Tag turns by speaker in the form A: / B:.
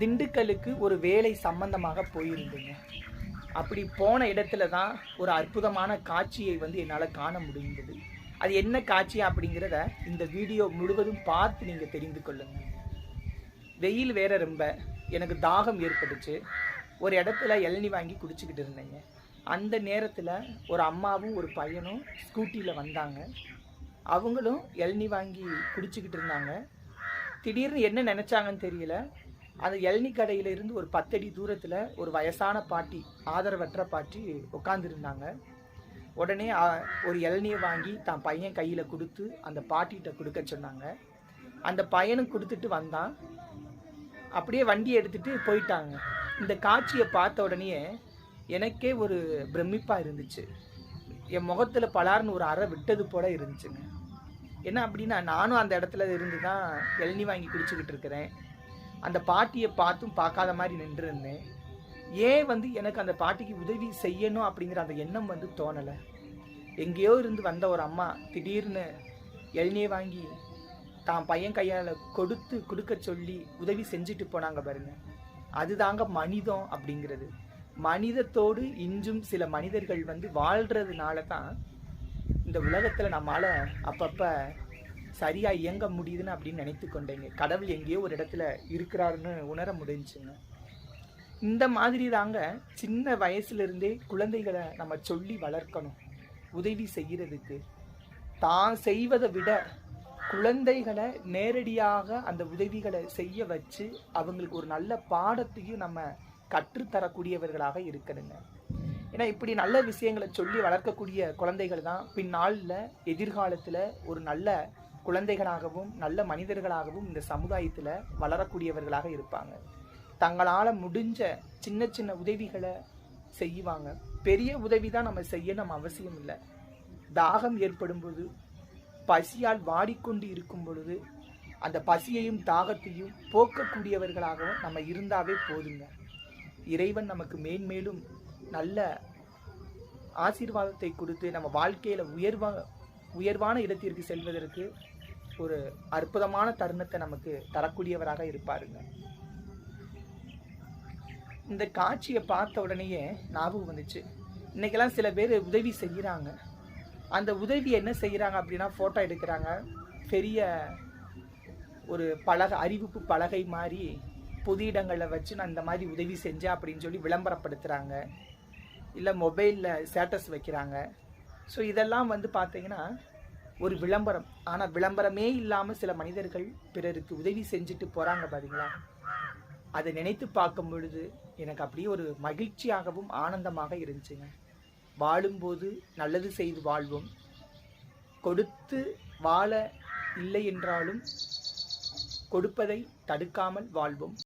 A: திண்டுக்கலுக்கு ஒரு வேலை சம்பந்தமாக போயிருந்தீங்க. அப்படி போன இடத்துல தான் ஒரு அற்புதமான காட்சியை வந்து என்னால் காண முடிந்தது. அது என்ன காட்சி அப்படிங்கிறத இந்த வீடியோ முழுவதும் பார்த்து நீங்கள் தெரிந்து கொள்ளுங்கள் வெயில் வேற ரொம்ப. எனக்கு தாகம் ஏற்பட்டுச்சு. ஒரு இடத்துல இளநி வாங்கி குடிச்சிக்கிட்டு இருந்தேங்க. அந்த நேரத்தில் ஒரு அம்மாவும் ஒரு பையனும் ஸ்கூட்டியில் வந்தாங்க. அவங்களும் இளநி வாங்கி குடிச்சிக்கிட்டு இருந்தாங்க. திடீர்னு என்ன நினச்சாங்கன்னு தெரியல. அந்த இளநி கடையில இருந்து ஒரு பத்தடி தூரத்தில் ஒரு வயசான பாட்டி ஆதரவற்ற பாட்டி உட்காந்துருந்தாங்க உடனே ஒரு இளநியை வாங்கி தான் பையன் கையில் கொடுத்து அந்த பாட்டிகிட்ட கொடுக்க சொன்னாங்க. அந்த பையனும் கொடுத்துட்டு வந்தான். அப்படியே வண்டி எடுத்துட்டு போயிட்டாங்க. இந்த காட்சியை பார்த்த உடனே எனக்கே ஒரு பிரமிப்பாக இருந்துச்சு. என் முகத்தில் பலார்னு ஒரு அறை விட்டது போல இருந்துச்சுங்க. என்ன அப்படின்னா நானும் அந்த இடத்துல இருந்து தான் இளநி வாங்கி குடிச்சுக்கிட்டு இருக்கிறேன். அந்த பாட்டியை பார்த்தும் பார்க்காத மாதிரி நின்றுருந்தேன். ஏன் வந்து எனக்கு அந்த பாட்டிக்கு உதவி செய்யணும் அப்படிங்கிற அந்த எண்ணம் வந்து தோணலை. எங்கேயோ இருந்து வந்த ஒரு அம்மா திடீர்னு இளநியை வாங்கி தான் பையன் கையால் கொடுத்து கொடுக்க சொல்லி உதவி செஞ்சுட்டு போனாங்க பாருங்க. அதுதாங்க மனிதம் அப்படிங்கிறது. மனிதத்தோடு இன்றும் சில மனிதர்கள் வந்து வாழ்கிறதுனால தான் இந்த உலகத்தில் நம்மளால் அப்பப்போ சரியாக இயங்க முடியுதுன்னு அப்படின்னு நினைத்து கொண்டேங்க. கடவுள் எங்கேயோ ஒரு இடத்துல இருக்கிறாருன்னு உணர முடிஞ்சுங்க. இந்த மாதிரி தாங்க சின்ன வயசுலேருந்தே குழந்தைகளை நம்ம சொல்லி வளர்க்கணும். உதவி செய்கிறதுக்கு தான் செய்வதை விட குழந்தைகளை நேரடியாக அந்த உதவிகளை செய்ய வச்சு அவங்களுக்கு ஒரு நல்ல பாடத்தையும் நம்ம கற்றுத்தரக்கூடியவர்களாக இருக்கணுங்க. ஏன்னா இப்படி நல்ல விஷயங்களை சொல்லி வளர்க்கக்கூடிய குழந்தைகள் தான் பின்னாளில் எதிர்காலத்தில் ஒரு நல்ல குழந்தைகளாகவும் நல்ல மனிதர்களாகவும் இந்த சமுதாயத்தில் வளரக்கூடியவர்களாக இருப்பாங்க. தங்களால் முடிஞ்ச சின்ன சின்ன உதவிகளை செய்வாங்க. பெரிய உதவி தான் நம்ம செய்யணும் அவசியம் இல்லை. தாகம் ஏற்படும் போது பசியால் வாடிக்கொண்டு இருக்கும் பொழுது அந்த பசியையும் தாகத்தையும் போக்கக்கூடியவர்களாகவும் நம்ம இருந்தாவே போதுங்க. இறைவன் நமக்கு மேன்மேலும் நல்ல ஆசீர்வாதத்தை கொடுத்து நம்ம வாழ்க்கையில் உயர்வா உயர்வான இடத்திற்கு செல்வதற்கு ஒரு அற்புதமான தருணத்தை நமக்கு தரக்கூடியவராக இருப்பாருங்க. இந்த காட்சியை பார்த்த உடனேயே ஞாபகம் வந்துச்சு. இன்னைக்கெல்லாம் சில பேர் உதவி செய்கிறாங்க அந்த உதவி என்ன செய்கிறாங்க அப்படின்னா ஃபோட்டோ எடுக்கிறாங்க. பெரிய ஒரு பலகை அறிவிப்பு பலகை மாதிரி பொது இடங்களில் வச்சு நான் இந்த மாதிரி உதவி செஞ்சேன் அப்படின்னு சொல்லி விளம்பரப்படுத்துகிறாங்க இல்லை மொபைலில் ஸ்டேட்டஸ் வைக்கிறாங்க. ஸோ இதெல்லாம் வந்து பார்த்தீங்கன்னா ஒரு விளம்பரம். ஆனால் விளம்பரமே இல்லாமல் சில மனிதர்கள் பிறருக்கு உதவி செஞ்சுட்டு போகிறாங்க பார்த்தீங்களா அதை நினைத்து பார்க்கும் பொழுது எனக்கு அப்படியே ஒரு மகிழ்ச்சியாகவும் ஆனந்தமாக இருந்துச்சுங்க. வாழும்போது நல்லது செய்து வாழ்வோம். கொடுத்து வாழ இல்லை என்றாலும் கொடுப்பதை தடுக்காமல் வாழ்வோம்.